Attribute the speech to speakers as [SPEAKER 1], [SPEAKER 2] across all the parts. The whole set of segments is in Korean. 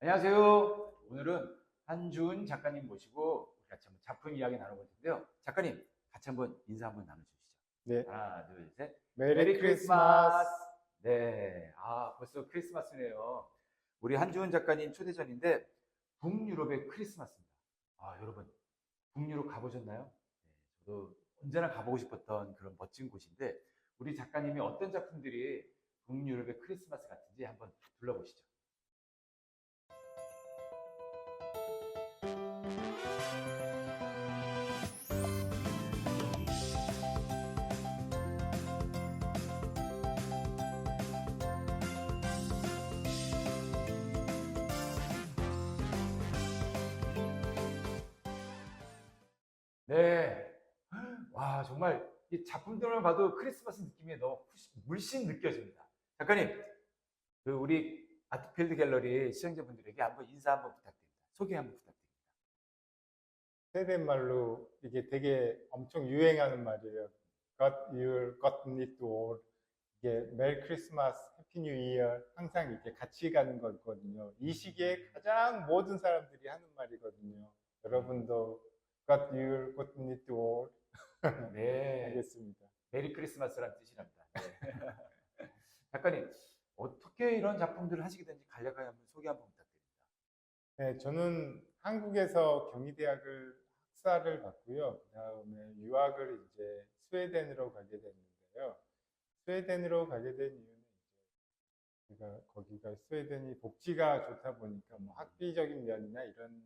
[SPEAKER 1] 안녕하세요. 오늘은 한준 작가님 모시고 같이 한번 작품 이야기 나눠볼 텐데요. 작가님 같이 한번 인사 한번 나눠주시죠.
[SPEAKER 2] 네,
[SPEAKER 1] 하나, 둘, 셋.
[SPEAKER 2] 메리, 크리스마스.
[SPEAKER 1] 네, 아 벌써 크리스마스네요. 우리 한준 작가님 초대전인데 북유럽의 크리스마스입니다. 아 여러분 북유럽 가보셨나요? 네, 저도 언제나 가보고 싶었던 그런 멋진 곳인데 우리 작가님이 어떤 작품들이 북유럽의 크리스마스 같은지 한번 둘러보시죠. 네. 와, 정말 이 작품들만 봐도 크리스마스 느낌이 너무 물씬 느껴집니다. 작가님, 그 우리 아트필드 갤러리 시청자분들에게 한번 인사 한번 부탁드립니다. 소개 한번 부탁드립니다.
[SPEAKER 2] 세대말로 이게 되게 엄청 유행하는 말이에요. Got your, got it all. 이게 메리 크리스마스, 해피 뉴 이어 항상 이렇게 같이 가는 거거든요. 이 시기에 가장 모든 사람들이 하는 말이거든요. 여러분도 got your, got it all.
[SPEAKER 1] 네.
[SPEAKER 2] 알겠습니다.
[SPEAKER 1] 메리 크리스마스라는 뜻이랍니다. 네. 작가님, 어떻게 이런 작품들을 하시게 된지 간략하게 한번 소개 한번 부탁드립니다.
[SPEAKER 2] 네, 저는 한국에서 경희대학을 학사를 받고요. 그 다음에 유학을 이제 스웨덴으로 가게 됐는데요. 스웨덴으로 가게 된 이유는 이제 제가 거기가 스웨덴이 복지가 좋다 보니까 뭐 학비적인 면이나 이런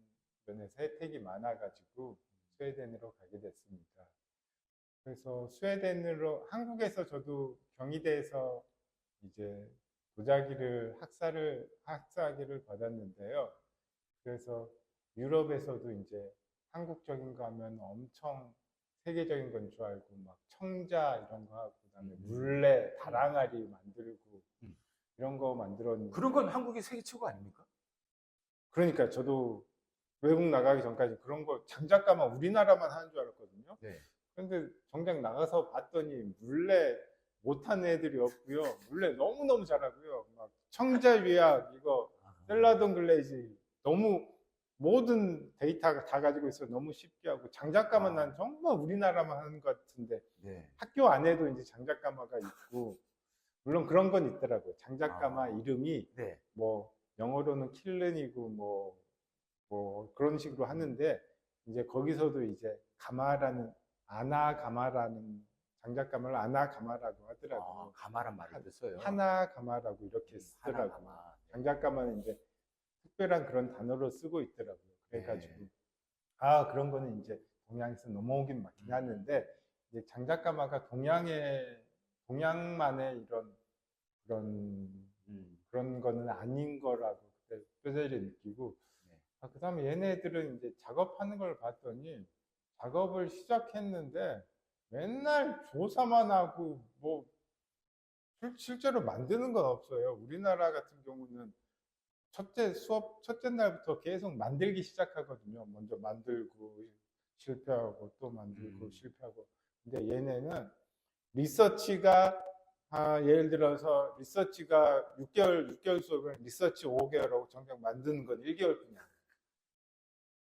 [SPEAKER 2] 면에서 혜택이 많아가지고 스웨덴으로 가게 됐습니다. 그래서 스웨덴으로 한국에서 저도 경희대에서 이제 도자기를 학사를 학사학위를 받았는데요. 그래서 유럽에서도 이제 한국적인 거 하면 엄청 세계적인 건 줄 알고 막 청자 이런 거 하고 그다음에
[SPEAKER 1] 음.
[SPEAKER 2] 물레 다랑아리 만들고
[SPEAKER 1] 음.
[SPEAKER 2] 이런 거 만들었는데
[SPEAKER 1] 그런 건 한국이 세계 최고 아닙니까?
[SPEAKER 2] 그러니까 저도 외국 나가기 전까지 그런 거 장작가만 우리나라만 하는 줄 알았거든요.
[SPEAKER 1] 네.
[SPEAKER 2] 근데 정작 나가서 봤더니 물레 못하는 애들이 없고요. 물레 너무너무 잘하고요. 막 청자유약 이거 셀라돈 글레이지 너무 모든 데이터가 다 가지고 있어 너무 쉽게 하고 장작가만 난 정말 우리나라만 하는 것 같은데
[SPEAKER 1] 네.
[SPEAKER 2] 학교 안에도 이제 장작가마가 있고 물론 그런 건 있더라고요. 장작가마
[SPEAKER 1] 아.
[SPEAKER 2] 이름이
[SPEAKER 1] 네.
[SPEAKER 2] 뭐 영어로는 킬른이고 뭐, 뭐 그런 식으로 하는데 이제 거기서도 이제 가마라는 아나 가마라는 장작가마를 아나 가마라고
[SPEAKER 1] 아,
[SPEAKER 2] 하더라고요.
[SPEAKER 1] 가마란 말을 써요.
[SPEAKER 2] 하나 가마라고 이렇게 쓰더라고요.
[SPEAKER 1] 하나가마.
[SPEAKER 2] 장작가마는 이제 특별한 그런 단어로 쓰고 있더라고요. 그래가지고
[SPEAKER 1] 네.
[SPEAKER 2] 아 그런 거는 이제 동양에서 넘어오긴 맞긴
[SPEAKER 1] 음.
[SPEAKER 2] 하는데 이제 장작가마가 동양의 동양만의 이런 그런
[SPEAKER 1] 음.
[SPEAKER 2] 그런 거는 아닌 거라고 그때 뼈저리 느끼고
[SPEAKER 1] 네.
[SPEAKER 2] 아, 그 다음에 얘네들은 이제 작업하는 걸 봤더니 작업을 시작했는데 맨날 조사만 하고 뭐 실- 실제로 만드는 건 없어요. 우리나라 같은 경우는 첫째 수업 첫째 날부터 계속 만들기 시작하거든요. 먼저 만들고 실패하고 또 만들고
[SPEAKER 1] 음.
[SPEAKER 2] 실패하고. 근데 얘네는 리서치가 아, 예를 들어서 리서치가 6개월 6개월 수업을 리서치 5개월하고 정작 만드는 건 1개월 뿐이야.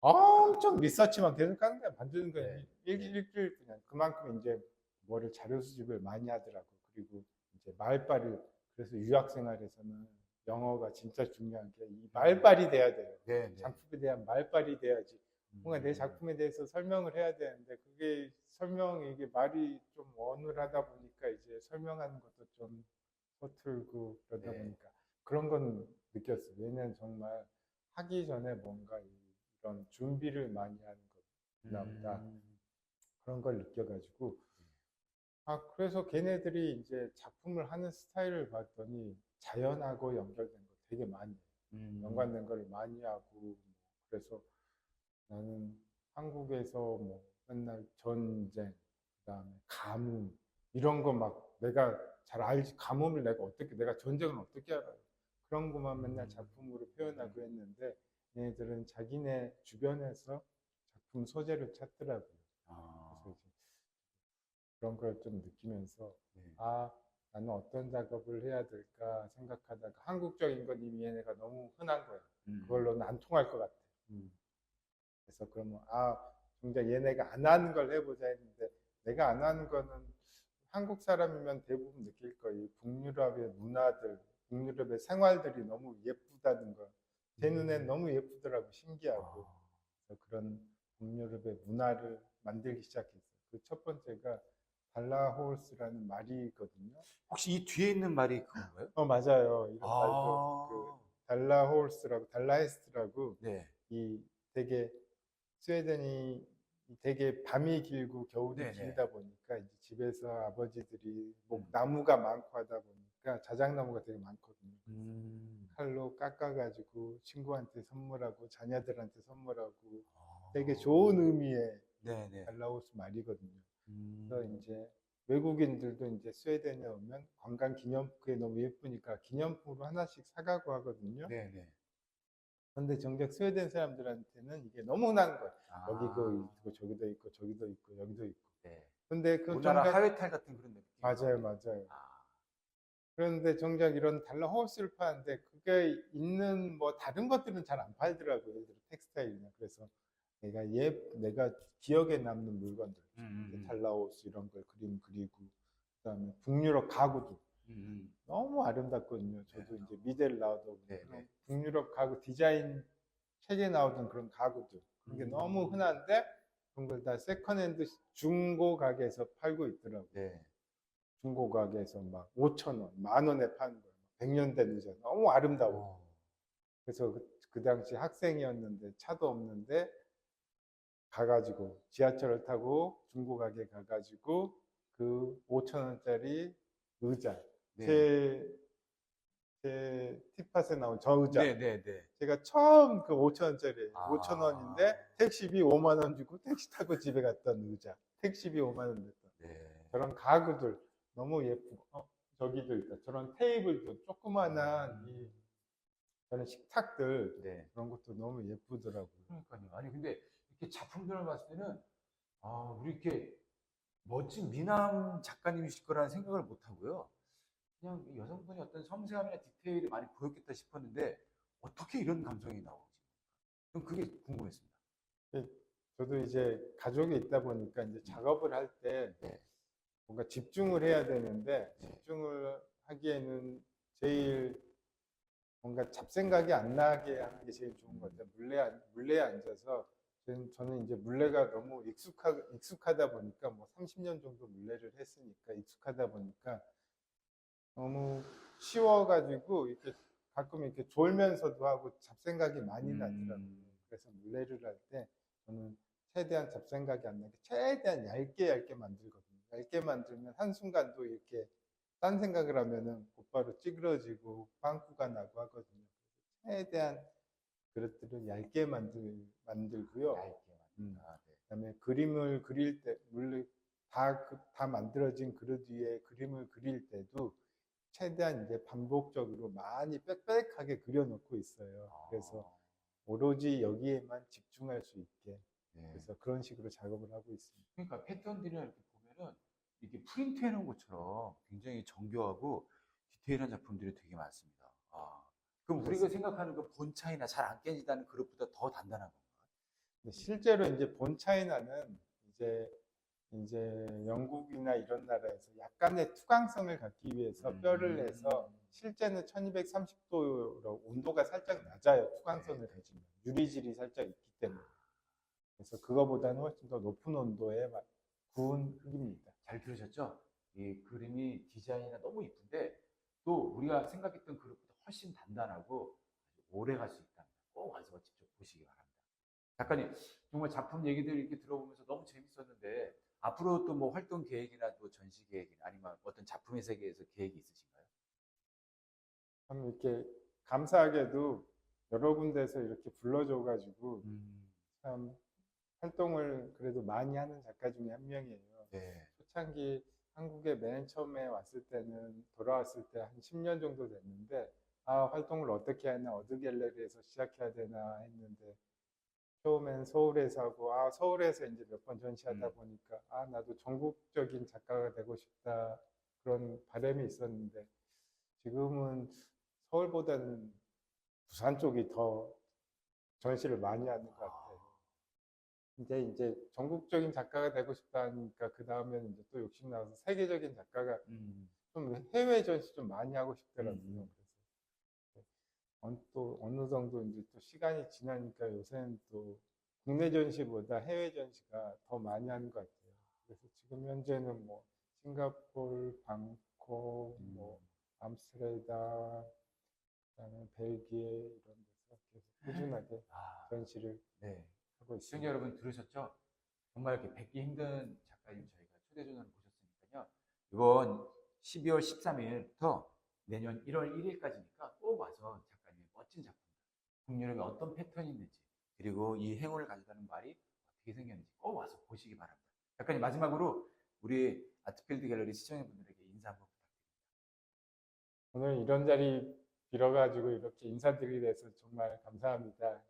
[SPEAKER 2] 엄청 리서치만 계속 하는 거야. 만드는 건
[SPEAKER 1] 네.
[SPEAKER 2] 일, 일주일 뿐이야. 그만큼 이제 뭐를 자료 수집을 많이 하더라고. 그리고 이제 말빨이 그래서 유학 생활에서는 영어가 진짜 중요한 게 이 말빨이 돼야 돼요.
[SPEAKER 1] 네. 네.
[SPEAKER 2] 작품에 대한 말빨이 돼야지. 뭔가 내
[SPEAKER 1] 음.
[SPEAKER 2] 작품에 대해서 설명을 해야 되는데 그게 설명 이게 말이 좀 어눌하다 보니까 이제 설명하는 것도 좀 서툴고 그러다
[SPEAKER 1] 네.
[SPEAKER 2] 보니까 그런 건 느꼈어요. 얘는 정말 하기 전에 뭔가 이- 이런 준비를 많이 하는 거나 보다
[SPEAKER 1] 음.
[SPEAKER 2] 그런 걸 느껴가지고 아 그래서 걔네들이 이제 작품을 하는 스타일을 봤더니 자연하고 연결된 거 되게 많이.
[SPEAKER 1] 음.
[SPEAKER 2] 연관된 걸 많이 하고 뭐 그래서 나는 한국에서 뭐 맨날 전쟁 그다음에 가뭄 이런 거 막 내가 잘 알지 가뭄을 내가 어떻게 내가 전쟁을 어떻게 알아요 그런 것만 맨날
[SPEAKER 1] 음.
[SPEAKER 2] 작품으로 표현하고 했는데 얘네들은 자기네 주변에서 작품 소재를 찾더라고요
[SPEAKER 1] 아.
[SPEAKER 2] 그래서 이제 그런 걸 좀 느끼면서
[SPEAKER 1] 네.
[SPEAKER 2] 아 나는 어떤 작업을 해야 될까 생각하다가 한국적인 건 이미 얘네가 너무 흔한 거야
[SPEAKER 1] 음.
[SPEAKER 2] 그걸로는 안 통할 것 같아.
[SPEAKER 1] 음.
[SPEAKER 2] 그래서 그러면 아 정작 얘네가 안 하는 걸 해보자 했는데 내가 안 하는 거는 한국 사람이면 대부분 느낄 거예요. 북유럽의 문화들, 북유럽의 생활들이 너무 예쁘다는 거. 제 눈엔 너무 예쁘더라고 신기하고
[SPEAKER 1] 아.
[SPEAKER 2] 그래서 그런 북유럽의 문화를 만들기 시작했어요. 그 첫 번째가 달라호스라는 말이 있거든요.
[SPEAKER 1] 혹시 이 뒤에 있는 말이 그건가요?
[SPEAKER 2] 어 맞아요. 이런
[SPEAKER 1] 아.
[SPEAKER 2] 말도 그 달라호스라고 달라헤스트라고
[SPEAKER 1] 네.
[SPEAKER 2] 이 되게 스웨덴이 되게 밤이 길고 겨울이
[SPEAKER 1] 네네.
[SPEAKER 2] 길다 보니까 이제 집에서 아버지들이 뭐
[SPEAKER 1] 음.
[SPEAKER 2] 나무가 많고 하다 보니 까 자작나무가 되게 많거든요.
[SPEAKER 1] 음.
[SPEAKER 2] 칼로 깎아가지고 친구한테 선물하고 자녀들한테 선물하고
[SPEAKER 1] 아.
[SPEAKER 2] 되게 좋은 의미의
[SPEAKER 1] 네네.
[SPEAKER 2] 달라오스 말이거든요.
[SPEAKER 1] 음.
[SPEAKER 2] 그래서 이제 외국인들도 이제 스웨덴에 오면 관광 기념품이 너무 예쁘니까 기념품으로 하나씩 사가고 하거든요.
[SPEAKER 1] 네네.
[SPEAKER 2] 근데 정작 스웨덴 사람들한테는 이게 너무 흔한 거예요.
[SPEAKER 1] 아.
[SPEAKER 2] 여기도 있고 저기도 있고 저기도 있고 여기도 있고.
[SPEAKER 1] 네.
[SPEAKER 2] 근데 그
[SPEAKER 1] 우리나라
[SPEAKER 2] 정작
[SPEAKER 1] 하회탈 같은 그런 느낌.
[SPEAKER 2] 맞아요, 맞아요.
[SPEAKER 1] 아.
[SPEAKER 2] 그런데 정작 이런 달러 호스를 파는데 그게 있는 뭐 다른 것들은 잘 안 팔더라고요. 예를 들어 텍스타일이나 그래서 내가 예 내가 기억에 남는 물건들
[SPEAKER 1] 음,
[SPEAKER 2] 이제
[SPEAKER 1] 음,
[SPEAKER 2] 달라오스 이런 걸 그림 그리고 그다음에 북유럽 가구도
[SPEAKER 1] 음, 음.
[SPEAKER 2] 너무 아름답거든요. 저도
[SPEAKER 1] 네.
[SPEAKER 2] 이제 미대를 나오다 보니
[SPEAKER 1] 네, 네.
[SPEAKER 2] 북유럽 가구 디자인 책에 나오던 그런 가구들 그게
[SPEAKER 1] 음.
[SPEAKER 2] 너무 흔한데 그런 걸 다 세컨핸드 중고 가게에서 팔고 있더라고요.
[SPEAKER 1] 네.
[SPEAKER 2] 중고 가게에서 막 5천 원, 만 원에 파는 거예요. 100년 된 의자 너무 아름다워.
[SPEAKER 1] 어.
[SPEAKER 2] 그래서 그, 그 당시 학생이었는데 차도 없는데 가가지고 지하철을 타고 중고 가게 가가지고 그 5천 원짜리 의자
[SPEAKER 1] 네.
[SPEAKER 2] 제, 제 티팟에 나온 저 의자
[SPEAKER 1] 네, 네, 네.
[SPEAKER 2] 제가 처음 그 5천 원짜리
[SPEAKER 1] 아.
[SPEAKER 2] 5천 원인데 택시비 5만 원 주고 택시 타고 집에 갔던 의자 택시비 5만 원 냈던
[SPEAKER 1] 네.
[SPEAKER 2] 저런 가구들 너무 예쁘고 어, 저기도 있다 저런 테이블도 조그만한 이 저런 식탁들
[SPEAKER 1] 네.
[SPEAKER 2] 그런 것도 너무 예쁘더라고요
[SPEAKER 1] 그러니까요. 아니 근데 이렇게 작품들을 봤을 때는 아, 우리 이렇게 멋진 미남 작가님이실 거라는 생각을 못 하고요. 그냥 이 여성분이 어떤 섬세함이나 디테일이 많이 보였겠다 싶었는데 어떻게 이런 감성이 나오지? 전 그게 궁금했습니다.
[SPEAKER 2] 저도 이제 가족이 있다 보니까 이제 작업을 할때
[SPEAKER 1] 네.
[SPEAKER 2] 뭔가 집중을 해야 되는데
[SPEAKER 1] 네.
[SPEAKER 2] 집중을 하기에는 제일 뭔가 잡생각이 안 나게 하는 게 제일 좋은 것 같아요. 물레 안- 물레에 앉아서 저는, 저는 이제 물레가 너무 익숙하, 익숙하다 보니까 뭐 30년 정도 물레를 했으니까 익숙하다 보니까 너무 쉬워가지고 이렇게 가끔 이렇게 졸면서도 하고 잡생각이 많이
[SPEAKER 1] 음.
[SPEAKER 2] 나더라고요. 그래서 물레를 할 때 저는 최대한 잡생각이 안 나게 최대한 얇게 얇게 만들거든요. 얇게 만들면 한순간도 이렇게 딴 생각을 하면은 곧바로 찌그러지고 빵꾸가 나고 하거든요. 최대한 그릇들을 얇게 만들, 만들고요.
[SPEAKER 1] 얇게
[SPEAKER 2] 음.
[SPEAKER 1] 만든다. 네.
[SPEAKER 2] 그다음에 그림을 그릴 때 물론 다, 그- 다 만들어진 그릇 위에 그림을 그릴 때도 최대한 이제 반복적으로 많이 빽빽하게 그려놓고 있어요. 그래서
[SPEAKER 1] 아,
[SPEAKER 2] 오로지 여기에만 집중할 수 있게
[SPEAKER 1] 네.
[SPEAKER 2] 그래서 그런 식으로 작업을 하고 있습니다.
[SPEAKER 1] 그러니까 패턴들이나 이렇게 보면은 이게 프린트 해 놓은 것처럼 굉장히 정교하고 디테일한 작품들이 되게 많습니다. 아, 그럼 우리가. 생각하는 그 본 차이나 잘 안 깨지다는 그릇보다 더 단단한 건가요?
[SPEAKER 2] 실제로 이제 본 차이나는 이제 이제 영국이나 이런 나라에서 약간의 투광성을 갖기 위해서
[SPEAKER 1] 음.
[SPEAKER 2] 뼈를 내서 실제는 1230도로 온도가 살짝 낮아요. 투광선을
[SPEAKER 1] 네.
[SPEAKER 2] 가지면 유리질이 살짝 있기 때문에 그래서 그거보다는 훨씬 더 높은 온도에 막 구운 흙입니다.
[SPEAKER 1] 잘 들으셨죠? 이 그림이 디자인이 너무 이쁜데 또 우리가 생각했던 그릇보다 훨씬 단단하고 오래 갈 수 있답니다. 꼭 와서 직접 보시기 바랍니다. 작가님, 정말 작품 얘기들 이렇게 들어보면서 너무 재밌었는데 앞으로 또 뭐 활동 계획이나 또 전시 계획이나 아니면 어떤 작품의 세계에서 계획이 있으신가요?
[SPEAKER 2] 참 이렇게 감사하게도 여러 군데서 이렇게 불러줘가지고 참 활동을 그래도 많이 하는 작가 중에 한 명이에요.
[SPEAKER 1] 네.
[SPEAKER 2] 초창기 한국에 맨 처음에 왔을 때는 돌아왔을 때 한 10년 정도 됐는데 아 활동을 어떻게 하나 어드 갤러리에서 시작해야 되나 했는데 처음엔 서울에서 하고 아 서울에서 이제 몇 번 전시하다
[SPEAKER 1] 음.
[SPEAKER 2] 보니까 아 나도 전국적인 작가가 되고 싶다 그런 바람이 있었는데 지금은 서울보다는 부산 쪽이 더 전시를 많이 하는 것 같아요. 이제 이제 전국적인 작가가 되고 싶다니까 그 다음에는 이제 또 욕심 나서 세계적인 작가가
[SPEAKER 1] 음,
[SPEAKER 2] 좀 해외 전시 좀 많이 하고 싶더라고요.
[SPEAKER 1] 음.
[SPEAKER 2] 그래서 어느 또 어느 정도 이제 또 시간이 지나니까 요새는 또 국내 전시보다 해외 전시가 더 많이 하는 것 같아요. 그래서 지금 현재는 뭐 싱가포르, 방콕,
[SPEAKER 1] 음.
[SPEAKER 2] 뭐 암스테르담, 그다음에 벨기에 이런 데서 계속 꾸준하게
[SPEAKER 1] 아,
[SPEAKER 2] 전시를
[SPEAKER 1] 네.
[SPEAKER 2] 하고
[SPEAKER 1] 시청자. 여러분 들으셨죠? 정말 이렇게 뵙기 힘든 작가님 저희가 초대 전화를 모셨으니까요. 이번 12월 13일부터 내년 1월 1일까지니까 꼭 와서 작가님의 멋진 작품, 북유럽의 어떤 패턴이 있는지, 그리고 이 행운을 가져다는 말이 어떻게 생겼는지 꼭 와서 보시기 바랍니다. 작가님 마지막으로 우리 아트필드 갤러리 시청자분들에게 인사 한번 부탁드립니다.
[SPEAKER 2] 오늘 이런 자리 빌어가지고 이렇게 인사드리게 돼서 정말 감사합니다.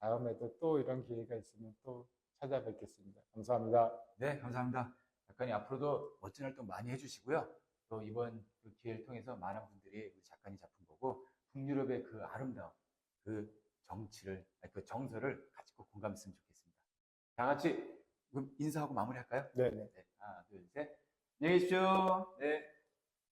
[SPEAKER 2] 다음에도 또 이런 기회가 있으면 또 찾아뵙겠습니다. 감사합니다.
[SPEAKER 1] 네, 감사합니다. 작가님 앞으로도 멋진 활동 많이 해주시고요. 또 이번 그 기회를 통해서 많은 분들이 우리 작가님 작품 보고 북유럽의 그 아름다움, 그 정치를, 아니, 그 정서를 같이 꼭 공감했으면 좋겠습니다. 다 같이 그럼 인사하고 마무리할까요?
[SPEAKER 2] 네네.
[SPEAKER 1] 네, 하나, 둘, 셋. 안녕히 계십시오. 네.